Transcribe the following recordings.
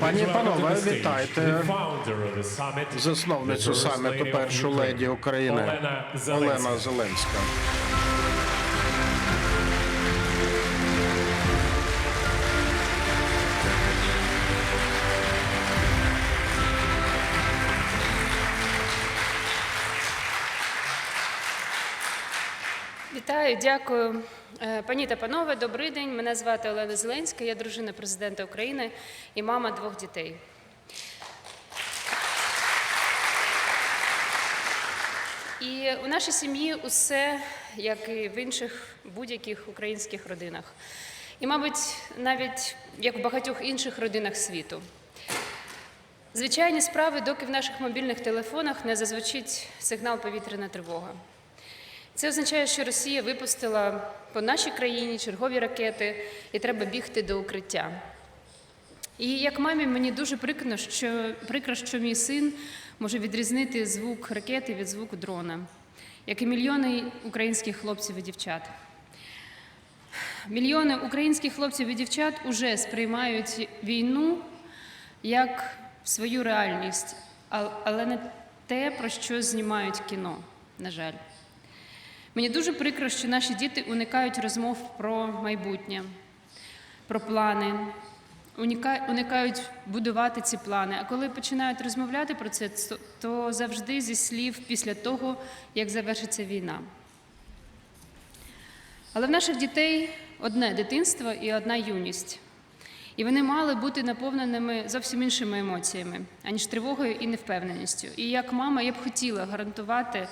Пані і панове, вітайте засновницю саміту першу леді України Олена Зеленська. Вітаю, дякую. Е, Пані та панове, добрий день. Мене звати Олена Зеленська, я дружина президента України і мама двох дітей. І у нашій сім'ї усе, як і в інших будь-яких українських родинах. І, мабуть, навіть як в багатьох інших родинах світу. Звичайні справи, доки в наших мобільних телефонах не зазвучить сигнал повітряна тривога. Це означає, що Росія випустила по нашій країні чергові ракети, і треба бігти до укриття. І як мамі мені дуже прикро, що прикро, що мій син може відрізнити звук ракети від звуку дрона, як і мільйони українських хлопців і дівчат. Мільйони українських хлопців і дівчат уже сприймають війну як свою реальність, але не те, про що знімають кіно, на жаль. Мені дуже прикро, що наші діти уникають розмов про майбутнє, про плани, уникають будувати ці плани. А коли починають розмовляти про це, то- завжди зі слів після того, як завершиться війна. Але в наших дітей одне дитинство і одна юність. І вони мали бути наповненими зовсім іншими емоціями, аніж тривогою і невпевненістю. І як мама я б хотіла гарантувати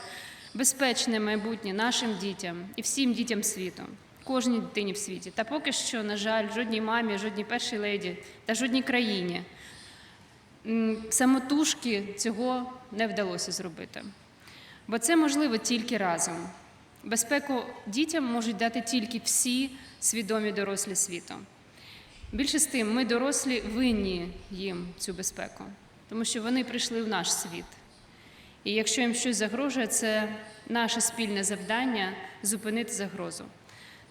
безпечне майбутнє нашим дітям і всім дітям світу, кожній дитині в світі. Та поки що, на жаль, жодній мамі, жодній першій леді та жодній країні самотужки цього не вдалося зробити. Бо це можливо тільки разом. Безпеку дітям можуть дати тільки всі свідомі дорослі світу. Більше з тим, ми дорослі винні їм цю безпеку, тому що вони прийшли в наш світ. І якщо їм щось загрожує, це наше спільне завдання зупинити загрозу.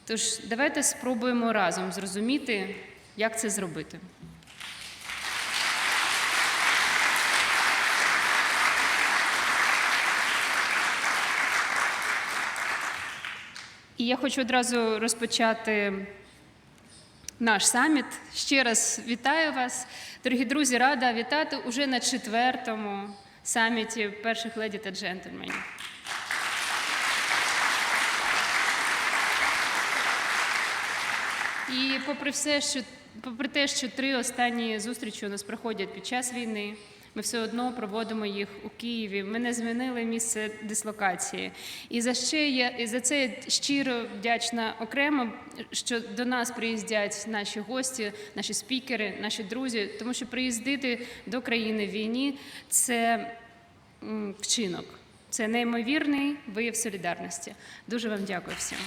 Тож давайте спробуємо разом зрозуміти, як це зробити. І я хочу одразу розпочати наш саміт. Ще раз вітаю вас, дорогі друзі, рада вітати уже на четвертому саміті перших леді та джентльменів. І попри все, що попри те, що три останні зустрічі у нас проходять під час війни, ми все одно проводимо їх у Києві. Ми не змінили місце дислокації. І за ще я і за це я щиро вдячна окремо, що до нас приїздять наші гості, наші спікери, наші друзі, тому що приїздити до країни в війні це вчинок. Це неймовірний вияв солідарності. Дуже вам дякую всім.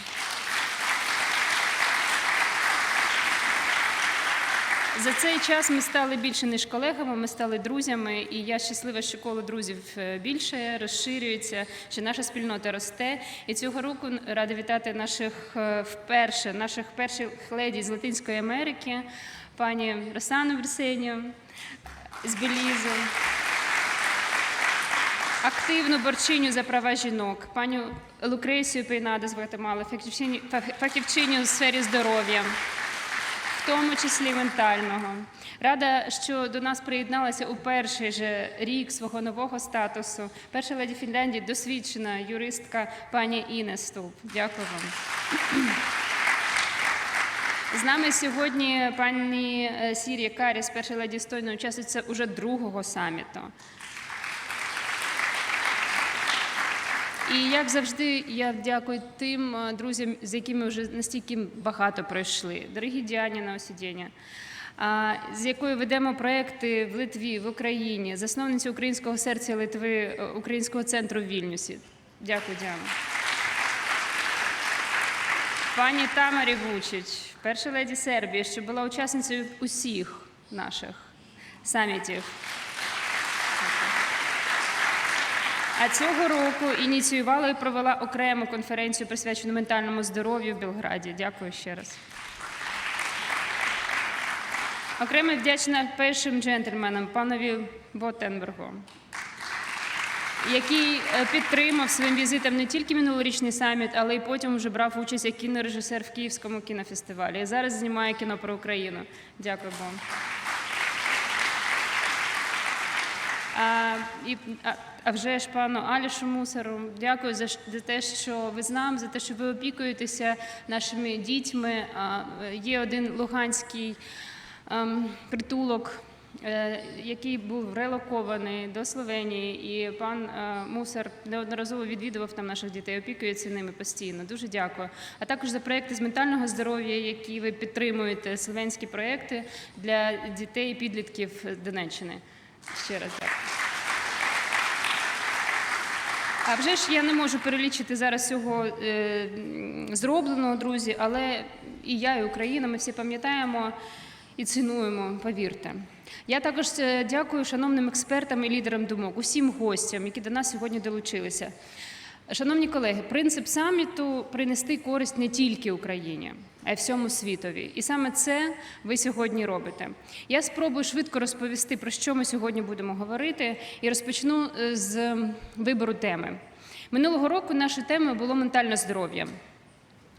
За цей час ми стали більше ніж колегами, ми стали друзями, і я щаслива, що коло друзів е, більше розширюється, що наша спільнота росте. І цього року рада вітати наших е, вперше, наших перших леді з Латинської Америки, пані Росану Версеню з Белізу, активну борчиню за права жінок, пані Лукресію Пейнадо з Гватемали, фахівчиню, фах- фахівчиню у сфері здоров'я в тому числі ментального. Рада, що до нас приєдналася у перший же рік свого нового статусу. Перша леді Фінляндії досвідчена юристка пані Інес. Дякую вам. З нами сьогодні пані е, Сірія Каріс, перша леді Естонії, учасниця уже другого саміту. І як завжди, я дякую тим е, друзям, з якими вже настільки багато пройшли. Дорогі Діаніна Осідєня, а, з якою ведемо проекти в Литві, в Україні, засновниці українського серця Литви, е, Українського центру в Вільнюсі. Дякую, Діана. Пані Тамарі Вучич, перша леді Сербії, що була учасницею усіх наших самітів. А цього року ініціювала і провела окрему конференцію, присвячену ментальному здоров'ю в Белграді. Дякую ще раз. Окремо вдячна першим джентльменам, панові Ботенбергу, який е, підтримав своїм візитом не тільки минулорічний саміт, але й потім вже брав участь як кінорежисер в Київському кінофестивалі. І зараз знімає кіно про Україну. Дякую вам. А, і, а, а вже ж пану Алішу Мусору, дякую за, те, що ви з нами, за те, що ви опікуєтеся нашими дітьми. Е, є один луганський ем, притулок, е, який був релокований до Словенії, і пан е, Мусор неодноразово відвідував там наших дітей, опікується ними постійно. Дуже дякую. А також за проекти з ментального здоров'я, які ви підтримуєте, словенські проекти для дітей і підлітків Донеччини. Ще раз дякую. А вже ж я не можу перелічити зараз цього е, зробленого, друзі, але і я, і Україна, ми всі пам'ятаємо і цінуємо, повірте. Я також е, дякую шановним експертам і лідерам думок, усім гостям, які до нас сьогодні долучилися. Шановні колеги, принцип саміту принести користь не тільки Україні, а й всьому світові. І саме це ви сьогодні робите. Я спробую швидко розповісти, про що ми сьогодні будемо говорити, і розпочну е, з вибору теми. Минулого року нашою темою було ментальне здоров'я.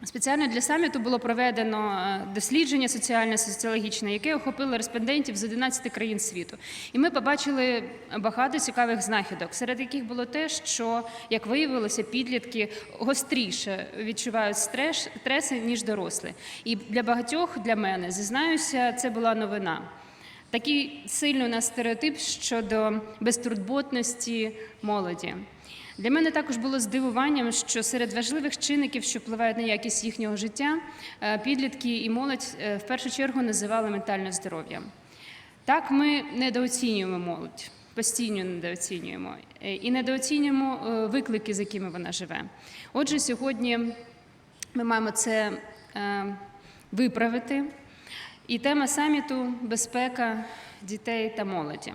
Спеціально для саміту було проведено е, дослідження соціальне соціологічне, яке охопило респондентів з 11 країн світу. І ми побачили багато цікавих знахідок, серед яких було те, що, як виявилося, підлітки гостріше відчувають стрес, стреси, ніж дорослі. І для багатьох, для мене, зізнаюся, це була новина. Такий сильний у нас стереотип щодо безтурботності молоді. Для мене також було здивуванням, що серед важливих чинників, що впливають на якість їхнього життя, е, підлітки і молодь е, в першу чергу називали ментальне здоров'я. Так, ми недооцінюємо молодь, постійно недооцінюємо е, і недооцінюємо виклики, з якими вона живе. Отже, сьогодні ми маємо це виправити. І тема саміту безпека дітей та молоді.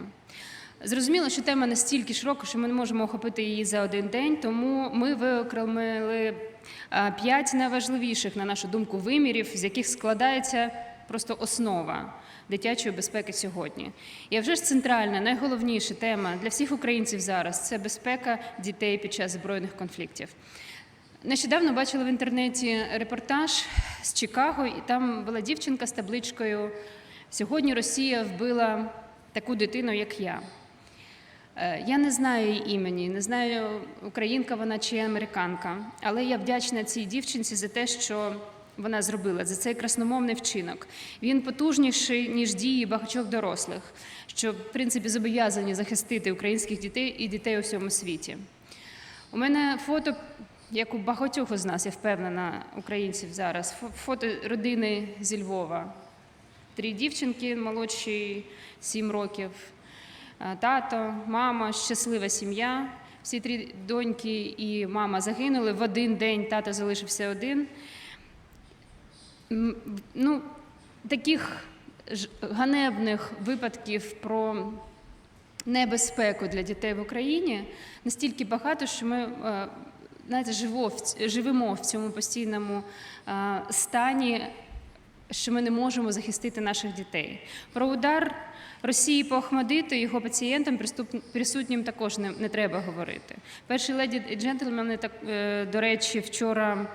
Зрозуміло, що тема настільки широка, що ми не можемо охопити її за один день, тому ми виокремили п'ять найважливіших, на нашу думку, вимірів, з яких складається просто основа дитячої безпеки сьогодні. І вже ж центральна, найголовніша тема для всіх українців зараз це безпека дітей під час збройних конфліктів. Нещодавно бачила в інтернеті репортаж з Чикаго, і там була дівчинка з табличкою Сьогодні Росія вбила таку дитину, як я. Е, Я не знаю її імені, не знаю, українка вона чи американка, але я вдячна цій дівчинці за те, що вона зробила, за цей красномовний вчинок. Він потужніший, ніж дії багатьох дорослих, що, в принципі, зобов'язані захистити українських дітей і дітей у всьому світі. У мене фото, як у багатьох із нас, я впевнена, українців зараз, фо- фото родини зі Львова. Три дівчинки молодші 7 років, тато, мама, щаслива сім'я. Всі три доньки і мама загинули. В один день тато залишився один. Ну, таких ганебних випадків про небезпеку для дітей в Україні настільки багато, що ми е, знаєте, живемо в цьому постійному е, стані, що ми не можемо захистити наших дітей. Про удар Росії по Ахмадиту його пацієнтам присутнім також не, не треба говорити. Перші леді і джентльмени, так, е, до речі, вчора.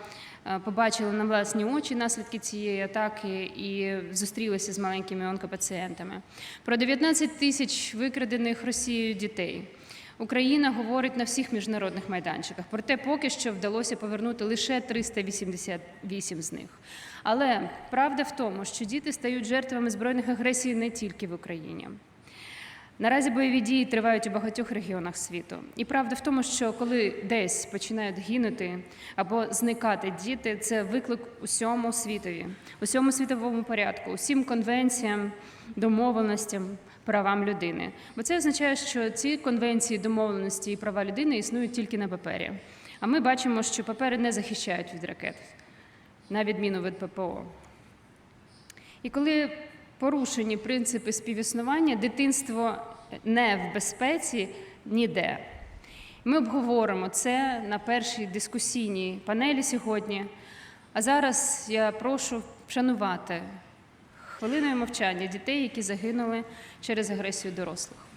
е, Побачили на власні очі наслідки цієї атаки і зустрілися з маленькими онкопацієнтами. Про 19 тисяч викрадених Росією дітей. Україна говорить на всіх міжнародних майданчиках. Проте поки що вдалося повернути лише 388 з них. Але правда в тому, що діти стають жертвами збройних агресій не тільки в Україні. Наразі бойові дії тривають у багатьох регіонах світу. І правда в тому, що коли десь починають гинути або зникати діти, це виклик усьому світові, усьому світовому порядку, усім конвенціям, домовленостям, правам людини. Бо це означає, що ці конвенції, домовленості і права людини існують тільки на папері. А ми бачимо, що папери не захищають від ракет, на відміну від ППО. І коли порушені принципи співіснування, дитинство не в безпеці ніде. Ми обговоримо це на першій дискусійній панелі сьогодні. А зараз я прошу вшанувати хвилиною мовчання дітей, які загинули через агресію дорослих.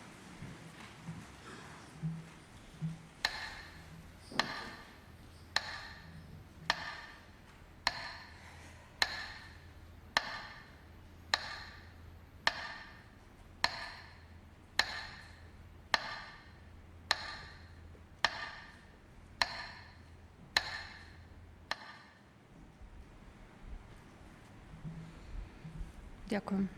Дякую.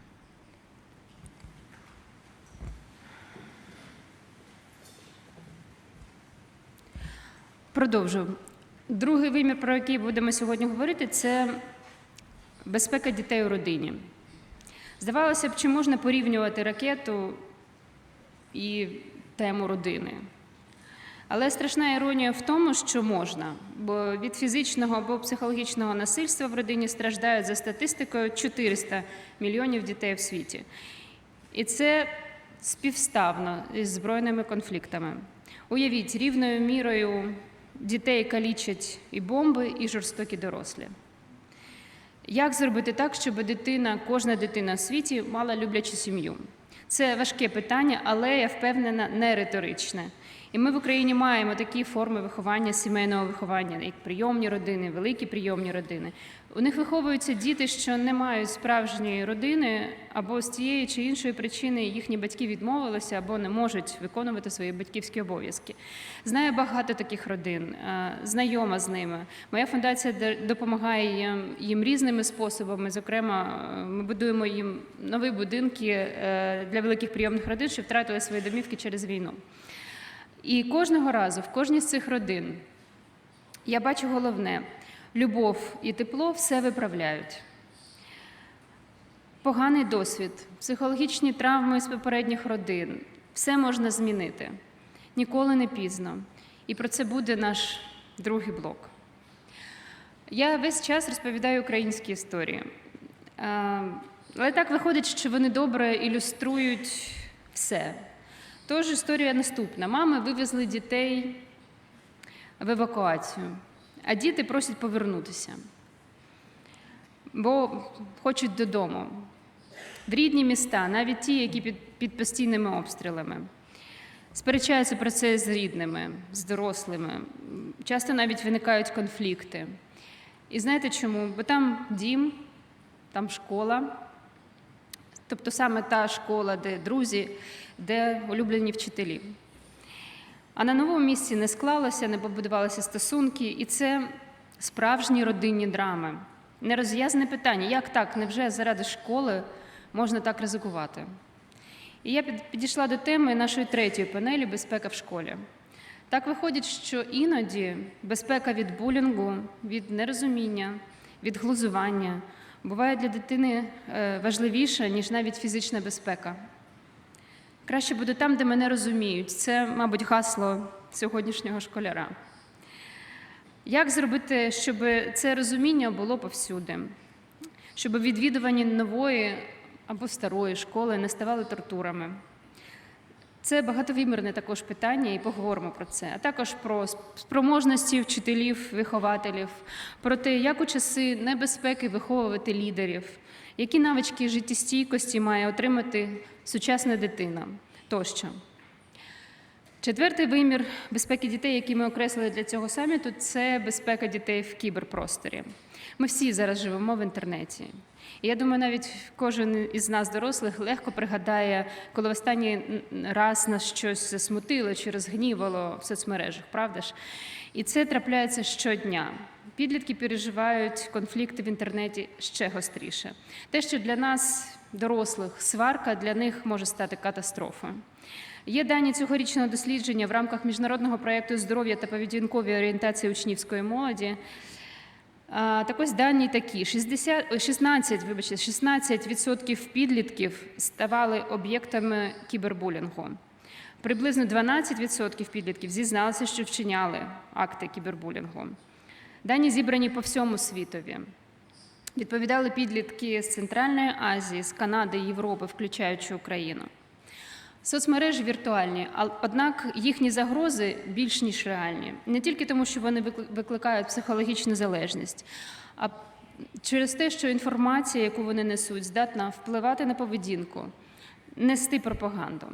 Продовжую. Другий вимір, про який будемо сьогодні говорити, це безпека дітей у родині. Здавалося б, чи можна порівнювати ракету і тему родини. Але страшна іронія в тому, що можна, бо від фізичного або психологічного насильства в родині страждають за статистикою 400 мільйонів дітей в світі. І це співставно із збройними конфліктами. Уявіть, рівною мірою дітей калічать і бомби, і жорстокі дорослі. Як зробити так, щоб дитина, кожна дитина в світі мала люблячу сім'ю? Це важке питання, але я впевнена, не риторичне. І ми в Україні маємо такі форми виховання, сімейного виховання, як прийомні родини, великі прийомні родини. У них виховуються діти, що не мають справжньої родини, або з тієї чи іншої причини їхні батьки відмовилися або не можуть виконувати свої батьківські обов'язки. Знаю багато таких родин, е, знайома з ними. Моя фундація допомагає їм, різними способами. Зокрема, е, ми будуємо їм нові будинки е, для великих прийомних родин, що втратили свої домівки через війну. І кожного разу, в кожній з цих родин, я бачу головне: любов і тепло все виправляють. Поганий досвід, психологічні травми з попередніх родин все можна змінити. Ніколи не пізно. І про це буде наш другий блок. Я весь час розповідаю українські історії. Е, Але так виходить, що вони добре ілюструють все. Тож історія наступна: мами вивезли дітей в евакуацію, а діти просять повернутися, бо хочуть додому. В рідні міста, навіть ті, які під, під постійними обстрілами. Сперечаються про це з рідними, з дорослими. Часто навіть виникають конфлікти. І знаєте чому? Бо там дім, там школа, тобто саме та школа, де друзі, де улюблені вчителі. А на новому місці не склалося, не побудувалися стосунки, і це справжні родинні драми. Нероз'язне питання, як так, невже заради школи можна так ризикувати? І я підійшла до теми нашої третьої панелі Безпека в школі. Так виходить, що іноді безпека від булінгу, від нерозуміння, від глузування буває для дитини е, важливіша, ніж навіть фізична безпека. Краще буду там, де мене розуміють. Це, мабуть, гасло сьогоднішнього школяра. Як зробити, щоб це розуміння було повсюди? Щоб відвідування нової або старої школи не ставали тортурами? Це багатовимірне також питання, і поговоримо про це, а також про спроможності вчителів, вихователів, про те, як у часи небезпеки виховувати лідерів, які навички життєстійкості має отримати сучасна дитина тощо. Четвертий вимір безпеки дітей, який ми окреслили для цього саміту, це безпека дітей в кіберпросторі. Ми всі зараз живемо в інтернеті. І я думаю, навіть кожен із нас, дорослих, легко пригадає, коли в останній раз нас щось засмутило чи розгнівало в соцмережах, правда ж? І це трапляється щодня. Підлітки переживають конфлікти в інтернеті ще гостріше. Те, що для нас, дорослих, сварка для них може стати катастрофою. Є дані цьогорічного дослідження в рамках міжнародного проєкту здоров'я та поведінкової орієнтації учнівської молоді. Так ось дані такі: 60, ой, 16, вибачте, 16% підлітків ставали об'єктами кібербулінгу. Приблизно 12% підлітків зізналися, що вчиняли акти кібербулінгу. Дані зібрані по всьому світові. Відповідали підлітки з Центральної Азії, з Канади, Європи, включаючи Україну. Соцмережі віртуальні, однак їхні загрози більш ніж реальні. Не тільки тому, що вони викли- викликають психологічну залежність, а через те, що інформація, яку вони несуть, здатна впливати на поведінку, нести пропаганду.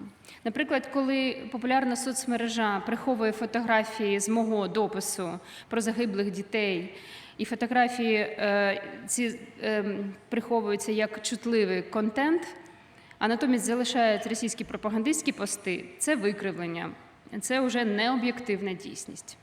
Наприклад, коли популярна соцмережа приховує фотографії з мого допису про загиблих дітей, і фотографії е, ці е, приховуються як чутливий контент, а натомість залишають російські пропагандистські пости, це викривлення, це вже не об'єктивна дійсність.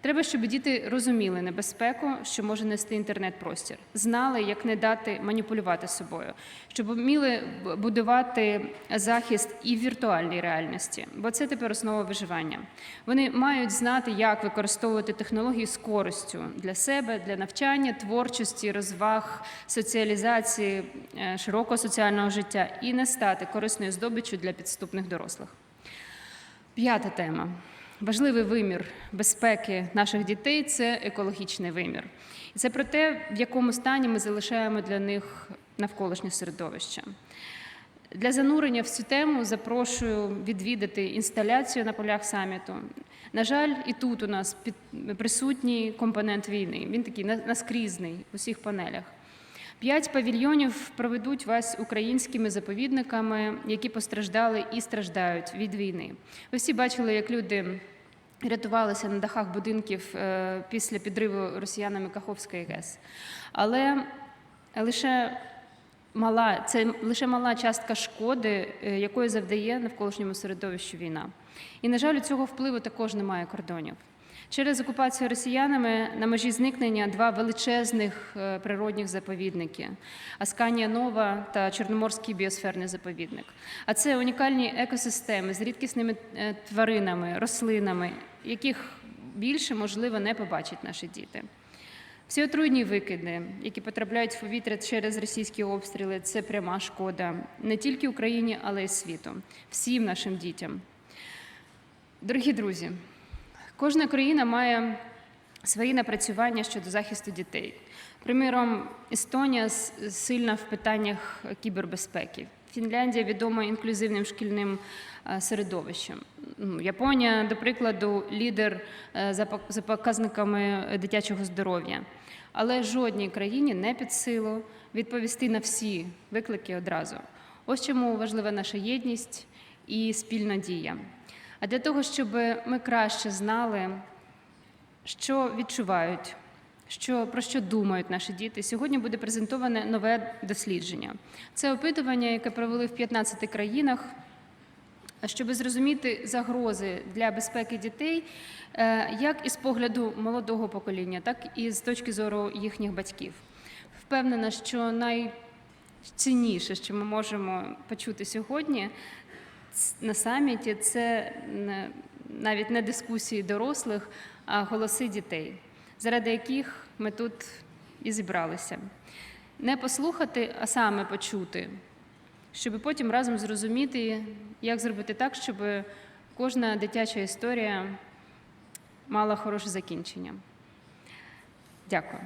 Треба, щоб діти розуміли небезпеку, що може нести інтернет-простір, знали, як не дати маніпулювати собою, щоб вміли будувати захист і в віртуальній реальності, бо це тепер основа виживання. Вони мають знати, як використовувати технології з користю для себе, для навчання, творчості, розваг, соціалізації, е, широкого соціального життя і не стати корисною здобиччю для підступних дорослих. П'ята тема. Важливий вимір безпеки наших дітей це екологічний вимір. І це про те, в якому стані ми залишаємо для них навколишнє середовище. Для занурення в цю тему запрошую відвідати інсталяцію на полях саміту. На жаль, і тут у нас присутній компонент війни. Він такий наскрізний у всіх панелях. П'ять павільйонів проведуть вас українськими заповідниками, які постраждали і страждають від війни. Ви всі бачили, як люди рятувалися на дахах будинків е, після підриву росіянами Каховської ГЕС. Але лише мала, це лише мала частка шкоди, е, якої завдає навколишньому середовищу війна. І, на жаль, у цього впливу також немає кордонів. Через окупацію росіянами на межі зникнення два величезних е, природних заповідники Асканія Нова та Чорноморський біосферний заповідник. А це унікальні екосистеми з рідкісними е, тваринами, рослинами, яких більше можливо не побачать наші діти. Всі отруйні викиди, які потрапляють в повітря через російські обстріли, це пряма шкода не тільки Україні, але й світу, всім нашим дітям. Дорогі друзі, кожна країна має свої напрацювання щодо захисту дітей. Приміром, Естонія сильна в питаннях кібербезпеки. Фінляндія відома інклюзивним шкільним е, середовищем. Ну, Японія, до прикладу, лідер е, за пок- за показниками дитячого здоров'я. Але жодній країні не під силу відповісти на всі виклики одразу. Ось чому важлива наша єдність і спільна дія. А для того, щоб ми краще знали, що відчувають, що, про що думають наші діти, сьогодні буде презентоване нове дослідження. Це опитування, яке провели в 15 країнах, щоб зрозуміти загрози для безпеки дітей, е, як із погляду молодого покоління, так і з точки зору їхніх батьків. Впевнена, що найцінніше, що ми можемо почути сьогодні на саміті, це навіть не дискусії дорослих, а голоси дітей, заради яких ми тут і зібралися. Не послухати, а саме почути, щоб потім разом зрозуміти, як зробити так, щоб кожна дитяча історія мала хороше закінчення. Дякую.